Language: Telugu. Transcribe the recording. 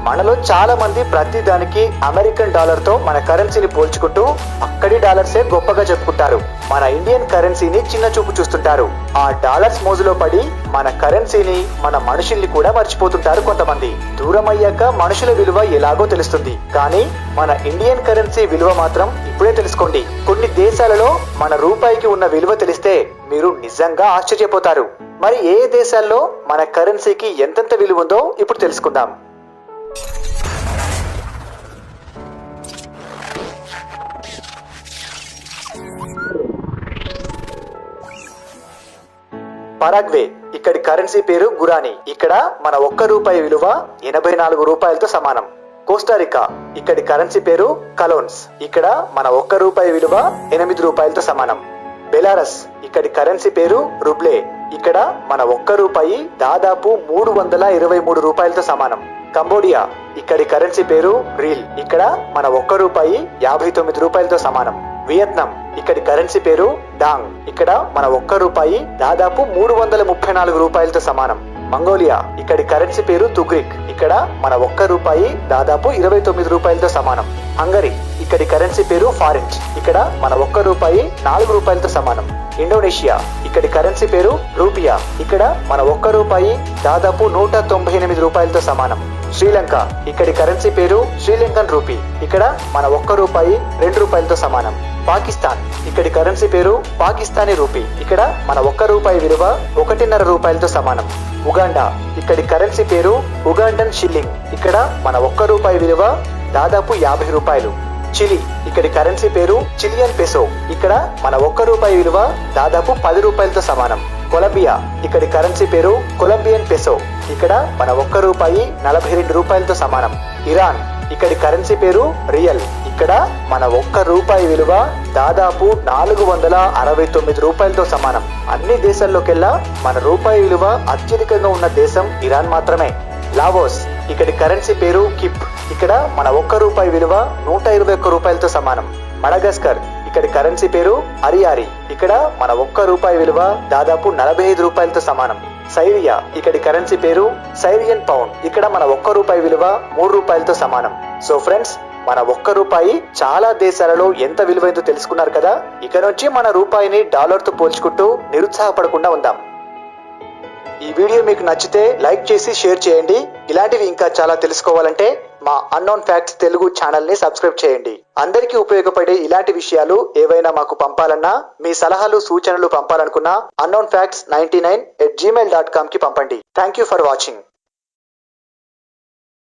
మనలో చాలా మంది ప్రతి దానికి అమెరికన్ డాలర్తో మన కరెన్సీని పోల్చుకుంటూ అక్కడి డాలర్సే గొప్పగా చెప్పుకుంటారు. మన ఇండియన్ కరెన్సీని చిన్న చూపు చూస్తుంటారు. ఆ డాలర్స్ మోజులో పడి మన కరెన్సీని మన మనుషుల్ని కూడా మర్చిపోతుంటారు కొంతమంది. దూరం అయ్యాక మనుషుల విలువ ఎలాగో తెలుస్తుంది. కానీ మన ఇండియన్ కరెన్సీ విలువ మాత్రం ఇప్పుడే తెలుసుకోండి. కొన్ని దేశాలలో మన రూపాయికి ఉన్న విలువ తెలిస్తే మీరు నిజంగా ఆశ్చర్యపోతారు. మరి ఏ ఏ దేశాల్లో మన కరెన్సీకి ఎంతెంత విలువ ఉందో ఇప్పుడు తెలుసుకుందాం. పరాగ్వే ఇక్కడి కరెన్సీ పేరు గురాని. ఇక్కడ మన ఒక్క రూపాయి విలువ ఎనభై నాలుగు రూపాయలతో సమానం. కోస్టారికా ఇక్కడి కరెన్సీ పేరు కలోన్స్. ఇక్కడ మన ఒక్క రూపాయి విలువ ఎనిమిది రూపాయలతో సమానం. బెలారస్ ఇక్కడి కరెన్సీ పేరు రుబ్లే. ఇక్కడ మన ఒక్క రూపాయి దాదాపు మూడు వందల ఇరవై మూడు రూపాయలతో సమానం. కంబోడియా ఇక్కడి కరెన్సీ పేరు రీల్. ఇక్కడ మన ఒక్క రూపాయి యాభై తొమ్మిది రూపాయలతో సమానం. వియత్నాం ఇక్కడి కరెన్సీ పేరు డాంగ్. ఇక్కడ మన ఒక్క రూపాయి దాదాపు మూడు వందల ముప్పై నాలుగు రూపాయలతో సమానం. మంగోలియా ఇక్కడి కరెన్సీ పేరు తుగ్రిక్. ఇక్కడ మన ఒక్క రూపాయి దాదాపు ఇరవై తొమ్మిది రూపాయలతో సమానం. హంగరీ ఇక్కడి కరెన్సీ పేరు ఫారెంచ్ ఇక్కడ మన ఒక్క రూపాయి నాలుగు రూపాయలతో సమానం. ఇండోనేషియా. ఇక్కడి కరెన్సీ పేరు రూపియా. ఇక్కడ మన ఒక్క రూపాయి దాదాపు నూట తొంభై ఎనిమిది రూపాయలతో సమానం. శ్రీలంక. ఇక్కడి కరెన్సీ పేరు శ్రీలంకన్ రూపీ. ఇక్కడ మన ఒక్క రూపాయి రెండు రూపాయలతో సమానం. పాకిస్తాన్. ఇక్కడి కరెన్సీ పేరు పాకిస్తానీ రూపీ. ఇక్కడ మన ఒక్క రూపాయి విలువ ఒకటిన్నర రూపాయలతో సమానం. ఉగాండా. ఇక్కడి కరెన్సీ పేరు ఉగాండన్ షిల్లింగ్. ఇక్కడ మన ఒక్క రూపాయి విలువ దాదాపు యాభై రూపాయలు. చిలి. ఇక్కడి కరెన్సీ పేరు చిలియన్ పెసో. ఇక్కడ మన ఒక్క రూపాయి విలువ దాదాపు పది రూపాయలతో సమానం. కొలంబియా. ఇక్కడి కరెన్సీ పేరు కొలంబియన్ పెసో. ఇక్కడ మన ఒక్క రూపాయి నలభై రెండు రూపాయలతో సమానం. ఇరాన్. ఇక్కడి కరెన్సీ పేరు రియల్. ఇక్కడ మన ఒక్క రూపాయి విలువ దాదాపు నాలుగు వందల అరవై తొమ్మిది రూపాయలతో సమానం. అన్ని దేశాల్లోకెల్లా మన రూపాయి విలువ అత్యధికంగా ఉన్న దేశం ఇరాన్ మాత్రమే. లావోస్. ఇక్కడి కరెన్సీ పేరు కిప్. ఇక్కడ మన ఒక్క రూపాయి విలువ నూట ఇరవై ఒక్క రూపాయలతో సమానం. మడగస్కర్ ఇక్కడి కరెన్సీ పేరు అరియారి. ఇక్కడ మన ఒక్క రూపాయి విలువ దాదాపు నలభై ఐదు రూపాయలతో సమానం. సైరియా ఇక్కడి కరెన్సీ పేరు సైరియన్ పౌండ్. ఇక్కడ మన ఒక్క రూపాయి విలువ మూడు రూపాయలతో సమానం. సో ఫ్రెండ్స్ మన ఒక్క రూపాయి చాలా దేశాలలో ఎంత విలువైందో తెలుసుకున్నారు కదా? ఇక నుంచి మన రూపాయిని డాలర్తో పోల్చుకుంటూ నిరుత్సాహపడకుండా ఉందాం. ఈ వీడియో మీకు నచ్చితే లైక్ చేసి షేర్ చేయండి. ఇలాంటివి ఇంకా చాలా తెలుసుకోవాలంటే మా అన్నోన్ ఫ్యాక్ట్స్ తెలుగు ఛానల్ని సబ్స్క్రైబ్ చేయండి. అందరికీ ఉపయోగపడే ఇలాంటి విషయాలు ఏవైనా మాకు పంపాలన్నా మీ సలహాలు సూచనలు పంపాలనుకున్నా unknown facts ninety nine at gmail dot కామ్కి పంపండి. Thank you for watching